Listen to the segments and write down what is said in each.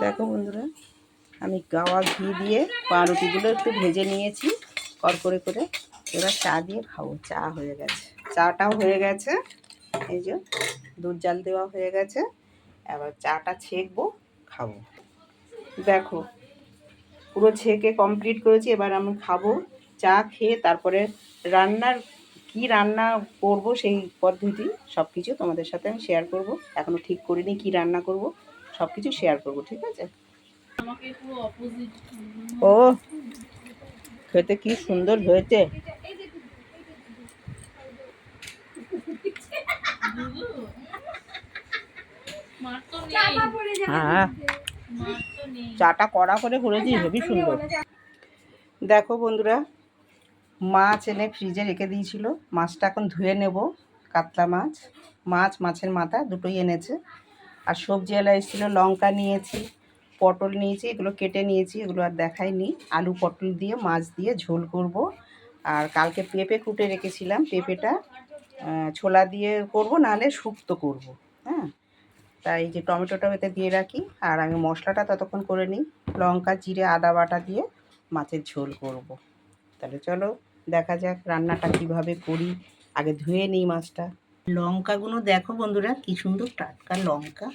দেখো বন্ধুরা, আমি গাওয়া ঘি দিয়ে পাউরুটিগুলো একটু ভেজে নিয়েছি কর করে করে। এবার চা দিয়ে খাব, চা হয়ে গেছে। চাটাও হয়ে গেছে, এই যে দুধ জাল দেওয়া হয়ে গেছে। এবার চাটা ছেঁকবো, খাব। দেখো, পুরো ছেঁকে কমপ্লিট করেছি, এবার আমি খাব চা খেয়ে তারপরে রান্নার কি রান্না করব সেই পদ্ধতি সব কিছু তোমাদের সাথে আমি শেয়ার করব। এখনও ঠিক করিনি কি রান্না করব। সব কিছু শেয়ার করব ঠিক আছে? ও খেতে কি সুন্দর হয়েছে। হ্যাঁ চাটা কড়া করে করেছি হেবি সুন্দর। দেখো বন্ধুরা মাছ এনে ফ্রিজে রেখে দিয়েছিল। মাছটা এখন ধুয়ে নেব কাতলা মাছ। মাছ মাছের মাথা দুটোই এনেছে। আর সবজি এলা এসেছিল লঙ্কা নিয়েছি, পটল নিয়েছি, এগুলো কেটে নিয়েছি, এগুলো আর দেখাইনি। আলু, পটল দিয়ে, মাছ দিয়ে ঝোল করব। আর কালকে পেঁপে কুটে রেখেছিলাম, পেঁপেটা ছোলা দিয়ে করব, নাহলে শুক্তো করব হ্যাঁ? তাই যে টমেটোটা এতে দিয়ে রাখি, আর আমি মশলাটা ততক্ষণ করে নিই, লঙ্কা, জিরে, আদা বাটা দিয়ে মাছের ঝোল করব। তাহলে চলো, দেখা যাক রান্নাটা কীভাবে করি। আগে ধুয়ে নিই মাছটা। লঙ্কাগুলো দেখো বন্ধুরা, কি সুন্দর টাটকা লঙ্কা।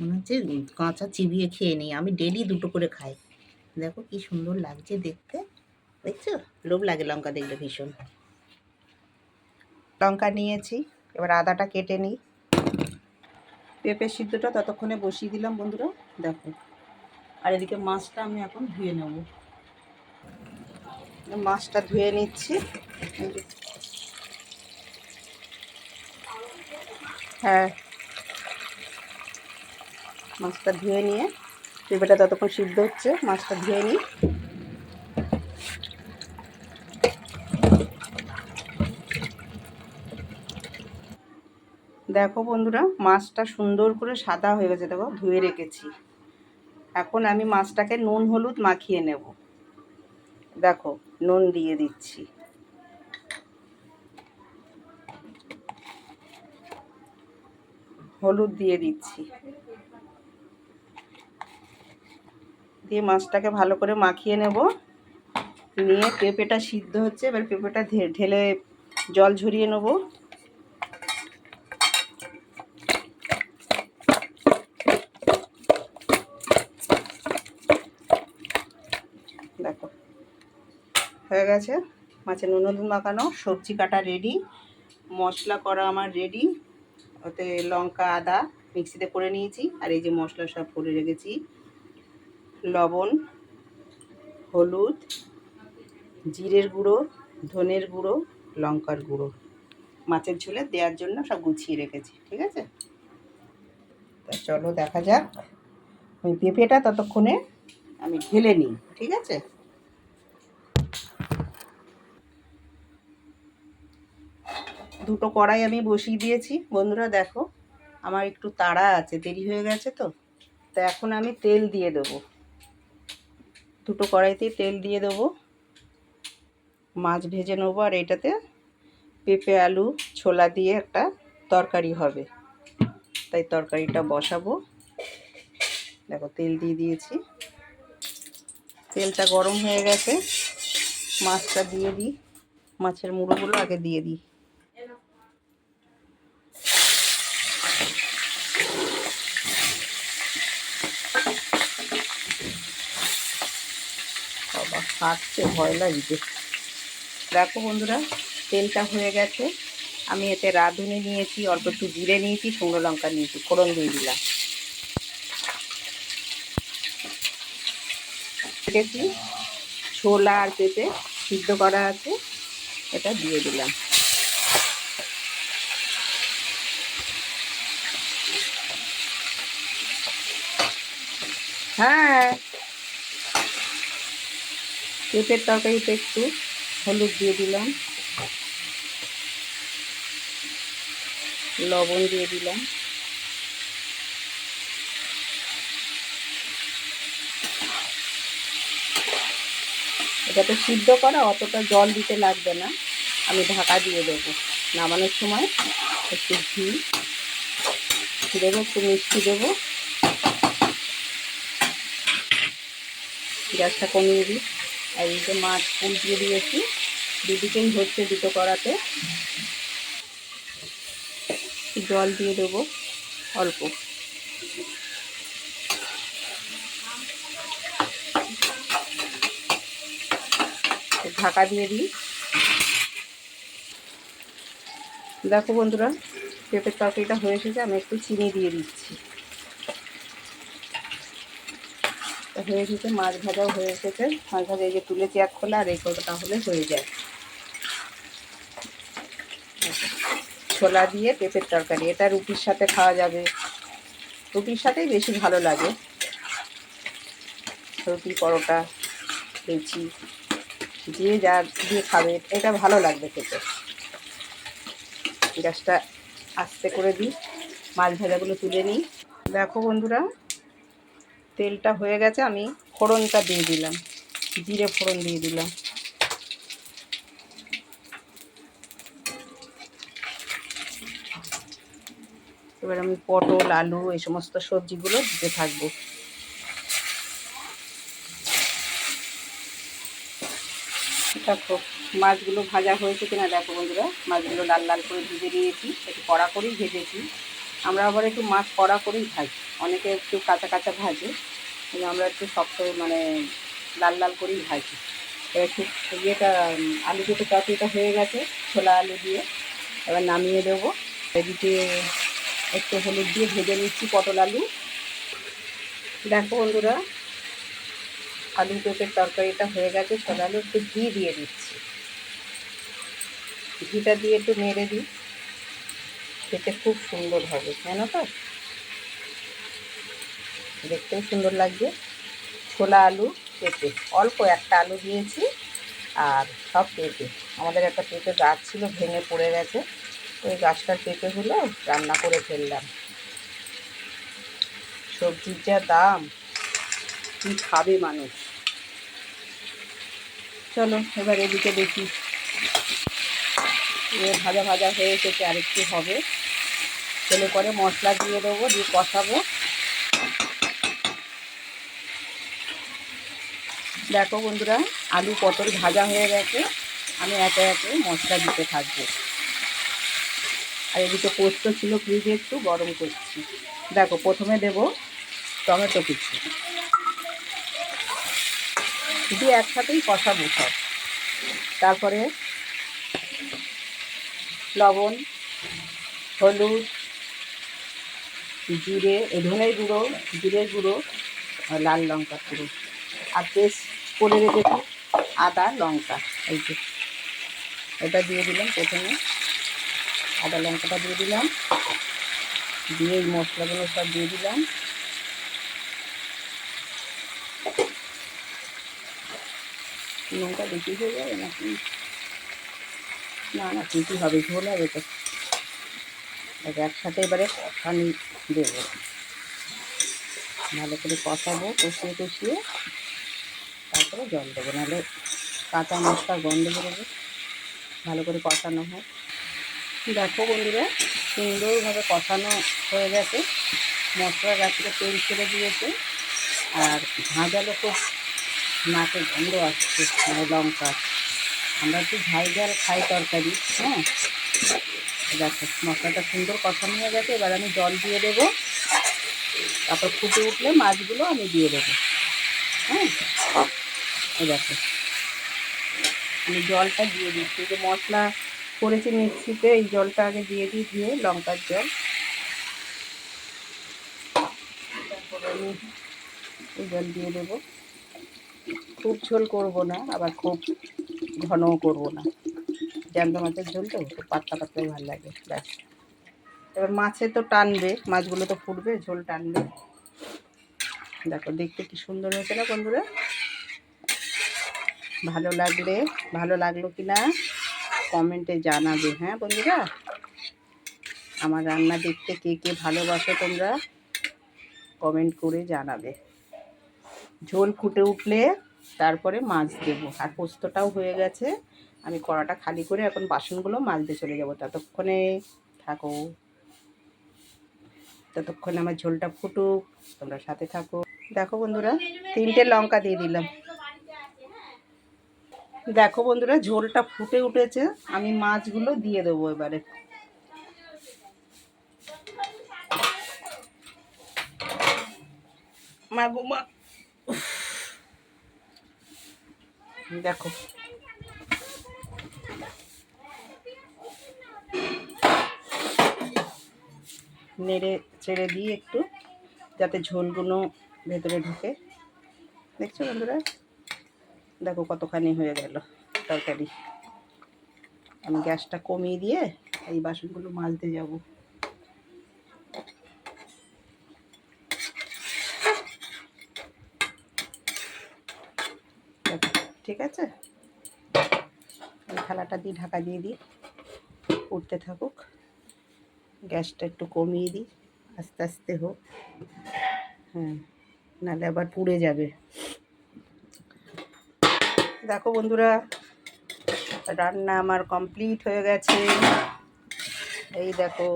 মনে হচ্ছে কাঁচা চিবিয়ে খেয়ে নিই। আমি ডেলি দুটো করে খাই। দেখো কি সুন্দর লাগছে দেখতে। দেখছ? লোভ লাগে লঙ্কা দেখলে ভীষণ। লঙ্কা নিয়েছি। এবার আদাটা কেটে নিই। পেঁপে সিদ্ধটা ততক্ষণে বসিয়ে দিলাম বন্ধুরা। দেখো। আর এদিকে মাছটা আমি এখন ধুয়ে নেব। মাছটা ধুয়ে নিচ্ছি। হ্যাঁ। মাছটা ধুয়ে নিয়ে, পেঁপেটা ততক্ষণ সিদ্ধ হচ্ছে, মাছটা ধুয়ে নিই। দেখো বন্ধুরা, মাছটা সুন্দর করে সাদা হয়ে গেছে, দেখো, ধুয়ে রেখেছি। এখন আমি মাছটাকে নুন হলুদ মাখিয়ে নেব। দেখো, নুন দিয়ে দিচ্ছি। হলুদ দিয়ে দিচ্ছি। দিয়ে মাছটাকে ভালো করে মাখিয়ে নেব। নিয়ে পেঁপেটা সিদ্ধ হচ্ছে, এবার পেঁপেটা ঢেলে জল ঝরিয়ে নেব। দেখো, হয়ে গেছে। মাছের নুন হলুদ মাখানো, সবজি কাটা রেডি মশলা করা আমার রেডি ওতে লঙ্কা, আদা মিক্সিতে করে নিয়েছি। আর এই যে মশলা সব করে রেখেছি। লবণ, হলুদ, জিরের গুঁড়ো, ধনের গুঁড়ো, লঙ্কার গুঁড়ো। মাছের ঝোলে দেওয়ার জন্য সব গুছিয়ে রেখেছি, ঠিক আছে? তা চলো দেখা যাক। ওই পেঁপেটা ততক্ষণে আমি ঢেলে নিই, ঠিক আছে? দুটো কড়াই আমি বসিয়ে দিয়েছি। বন্ধুরা দেখো, আমার একটু তাড়া আছে, দেরি হয়ে গেছে তো। তা এখন আমি তেল দিয়ে দেবো। দুটো কড়াইতেই তেল দিয়ে দেবো। মাছ ভেজে নেব, আর এটাতে পেঁপে, আলু, ছোলা দিয়ে একটা তরকারি হবে। তাই তরকারিটা বসাবো। দেখো, তেল দিয়ে দিয়েছি। তেলটা গরম হয়ে গেছে। মাছটা দিয়ে দিই। মাছের মুড়োগুলো আগে দিয়ে দিই। ফাটছে ভয় লাগছে। দেখো বন্ধুরা, তেলটা হয়ে গেছে। আমি এতে রাঁধুনি নিয়েছি, অল্প একটু জিরে নিয়েছি, শুকনো লঙ্কা নিয়েছি, ফোড়ন দিয়ে দিলাম। রেখেছি ছোলা আর পেঁপে সিদ্ধ করা আছে, এটা দিয়ে দিলাম। হ্যাঁ পেঁপের তরকারিতে একটু হলুদ দিয়ে দিলাম। লবণ দিয়ে দিলাম। এটা তো সিদ্ধ করা অতটা জল দিতে লাগবে না। আমি ঢাকা দিয়ে দেবো। নামানোর সময় একটু ঘি দেবো, একটু মিষ্টি দেবো। গ্যাসটা কমিয়ে দিই। আর এই যে মাছ উল্টিয়ে দিয়েছি। দুদিকেই হচ্ছে দুটো কড়াতে। জল দিয়ে দেবো অল্প। ঢাকা দিয়ে দিই। দেখো বন্ধুরা, পেঁপের তরকারিটা হয়ে এসেছে, আমি একটু চিনি দিয়ে দিচ্ছি। হয়ে এসেছে মাছ ভাজাও হয়ে এসেছে। মাছ ভাজা এই যে তুলেছি এক খোলা আর এই খোলা হলে হয়ে যায়। ছোলা দিয়ে পেঁপের তরকারি, এটা রুটির সাথে খাওয়া যাবে। রুটির সাথেই বেশি ভালো লাগে। রুটি, পরোটা, লুচি, যে যা দিয়ে খাবে, এটা ভালো লাগবে খেতে। গ্যাসটা আস্তে করে দিই। মাছ ভাজাগুলো তুলে নিই। দেখো বন্ধুরা তেলটা হয়ে গেছে, আমি ফোড়নটা দিয়ে দিলাম। জিরে ফোড়ন দিয়ে দিলাম। এবার আমি পটল, আলু, এই সমস্ত সবজিগুলো দিতে থাকব। দেখো, মাছগুলো ভাজা হয়েছে কিনা দেখো বন্ধুরা। মাছগুলো লাল লাল করে ভেজে নিয়েছি, একটু কড়া করেই ভেজেছি। আমরা আবার একটু মাছ কড়া করেই ভাজি অনেকে একটু কাঁচা কাঁচা ভাজে, কিন্তু আমরা একটু শক্ত মানে লাল লাল করেই ভাজি। এবার একটু ইয়েটা, আলু দুটো তরকারিটা হয়ে গেছে, ছোলা আলু দিয়ে। এবার নামিয়ে দেবো। এদিকে একটু হলুদ দিয়ে ভেজে নিচ্ছি পটল আলু। দেখো বন্ধুরা, আলু পেঁপের তরকারিটা হয়ে গেছে, ছোলা আলু একটু ঘি দিয়ে দিচ্ছি। ঘিটা দিয়ে একটু মেরে দিই, খেতে খুব সুন্দর হবে, জানো তো? দেখতেও সুন্দর লাগবে ছোলা আলু পেঁপে, অল্প একটা আলু দিয়েছি আর সব পেঁপে। আমাদের একটা পেঁপে গাছ ছিল, ভেঙে পড়ে গেছে। ওই গাছটার পেঁপেগুলো রান্না করে ফেললাম। সবজির যা দাম, কি খাবে মানুষ? চলো, এবার এদিকে দেখি। এ ভাজা ভাজা হয়ে এসেছে, আরেকটু হবে। তেলে পরে মশলা দিয়ে দেবো, দিয়ে কষাবো। দেখো বন্ধুরা, আলু পটল ভাজা হয়ে গেছে। আমি একে একে মশলা দিতে থাকব। আর এদিকে পোস্ত ছিল ফ্রিজে একটু, গরম করছি। দেখো, প্রথমে দেব টমেটো কুচি। দিয়ে একসাথেই কষাবো সব। তারপরে লবণ, হলুদ, জিরে, ধনের গুঁড়ো জিরে গুঁড়ো আর লাল লঙ্কা গুঁড়ো আর পেস্ট করে রেখেছি, আদা, লঙ্কা, এই যে। এটা দিয়ে দিলাম প্রথমে। আদা, লঙ্কাটা দিয়ে দিলাম। দিয়ে এই মশলাগুলো সব দিয়ে দিলাম। লঙ্কা বেশি হয়ে যাবে নাকি না না ঠিকই হবে ঝোল হবে তো। একসাথে এবারে কষানি দেবো। ভালো করে কষাবো, কষিয়ে কষিয়ে। তারপরে জল দেবো, নাহলে কাঁচা মশলা গন্ধ বেরোবে। ভালো করে কষানো হয়। দেখো বন্ধুরা, সুন্দরভাবে কষানো হয়ে গেছে। মশলা গাছ থেকে তেল ছেড়ে দিয়েছে। আর ভাজালো খুব নাকে গন্ধ আসছে মানে লঙ্কা। আমরা একটু ঝাল ঝাল খাই তরকারি হ্যাঁ? দেখো, মশলাটা সুন্দর কষানো হয়ে গেছে। এবার আমি জল দিয়ে দেবো। তারপর ফুটে উঠলে মাছগুলো আমি দিয়ে দেবো হ্যাঁ? দেখো। আমি জলটা দিয়ে দিচ্ছি। যে মশলা করেছি মিক্সিতে, এই জলটা আগে দিয়ে দিই দিয়ে লঙ্কার জল। তারপরে আমি এই জল দিয়ে দেবো। খুব ঝোল করব না, আবার খুব ঘনও করব না। জ্যান্ত মাছের ঝোল তো পাতলা পাতলাই ভালো লাগে, ব্যাস। এবার মাছে তো টানবে, মাছগুলো তো ফুটবে, ঝোল টানবে। দেখো, দেখতে কি সুন্দর হয়েছে না বন্ধুরা? ভালো লাগলে, ভালো লাগল কি না কমেন্টে জানাবে হ্যাঁ বন্ধুরা? আমার রান্না দেখতে কে কে ভালোবাসো তোমরা কমেন্ট করে জানাবে। ঝোল ফুটে উঠলে তারপরে মাছ দেবো, আর পোস্তটাও হয়ে গেছে। আমি কড়াটা খালি করে এখন বাসনগুলো মাজতে চলে যাব, ততক্ষণে থাকো। ততক্ষণে আমার ঝোলটা ফুটুক, তোমরা সাথে থাকো। দেখো বন্ধুরা, তিনটে লঙ্কা দিয়ে দিলাম। দেখো বন্ধুরা, ঝোলটা ফুটে উঠেছে। আমি মাছগুলো দিয়ে দেবো এবারে। দেখো। নেড়ে ছেড়ে দিই একটু, যাতে ঝোলগুলো ভেতরে ঢুকে। দেখছ বন্ধুরা? দেখো কতখানি হয়ে গেল তরকারি। আমি গ্যাসটা কমিয়ে দিয়ে এই বাসনগুলো মাজতে যাব। ঠিক আছে? এই থালাটা দিয়ে ঢাকা দিয়ে দিই, উঠতে থাকুক। গ্যাসটা একটু কমিয়ে দিই, আস্তে আস্তে হোক। হ্যাঁ নাহলে আবার পুড়ে যাবে। দেখো বন্ধুরা, রান্না আমার কমপ্লিট হয়ে গেছে। এই দেখো,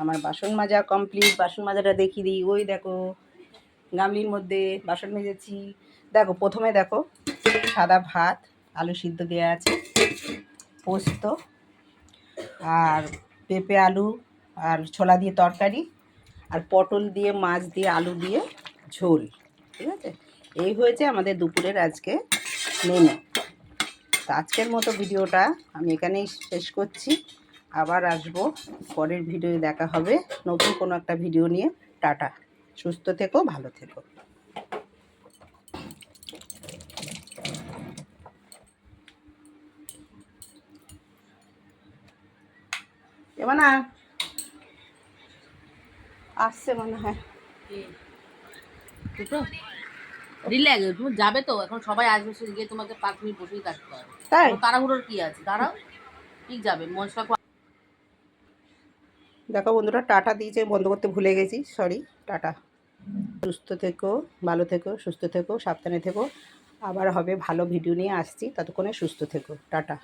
আমার বাসন মাজা কমপ্লিট বাসন মাজাটা দেখিয়ে দিই। ওই দেখো, গামলির মধ্যে বাসন মেজেছি। দেখো, প্রথমে দেখো, সাদা ভাত, আলু সিদ্ধ দেওয়া আছে, পোস্ত, আর পেঁপে আলু, আর ছোলা দিয়ে তরকারি, আর পটল দিয়ে, মাছ দিয়ে, আলু দিয়ে ঝোল, ঠিক আছে? এই হয়েছে আমাদের দুপুরের আজকে মেনু তো আজকের মতো ভিডিওটা আমি এখানেই শেষ করছি। আবার আসব। পরের ভিডিও দেখা হবে। নতুন কোনো একটা ভিডিও নিয়ে। টাটা। সুস্থ থেকো, ভালো থেকো। এবার আসছে মনে হয়। দুটো? রিল্যাক্স তুমি যাবে তো এখন সবাই আসবে সে গিয়ে তোমাকে পাঁচ মিনিট বসেই থাকতে হবে। তাই? তাড়াহুড়োর কি আছে? দাঁড়াও ঠিক যাবে? মশলা দেখো বন্ধুরা টাটা দিয়েছে বন্ধ করতে ভুলে গেছি সরি টাটা। সুস্থ থেকো ভালো থেকো সুস্থ থেকো সাবধানে থেকো। আবার হবে ভালো ভিডিও নিয়ে আসছি ততক্ষণে সুস্থ থেকো টাটা।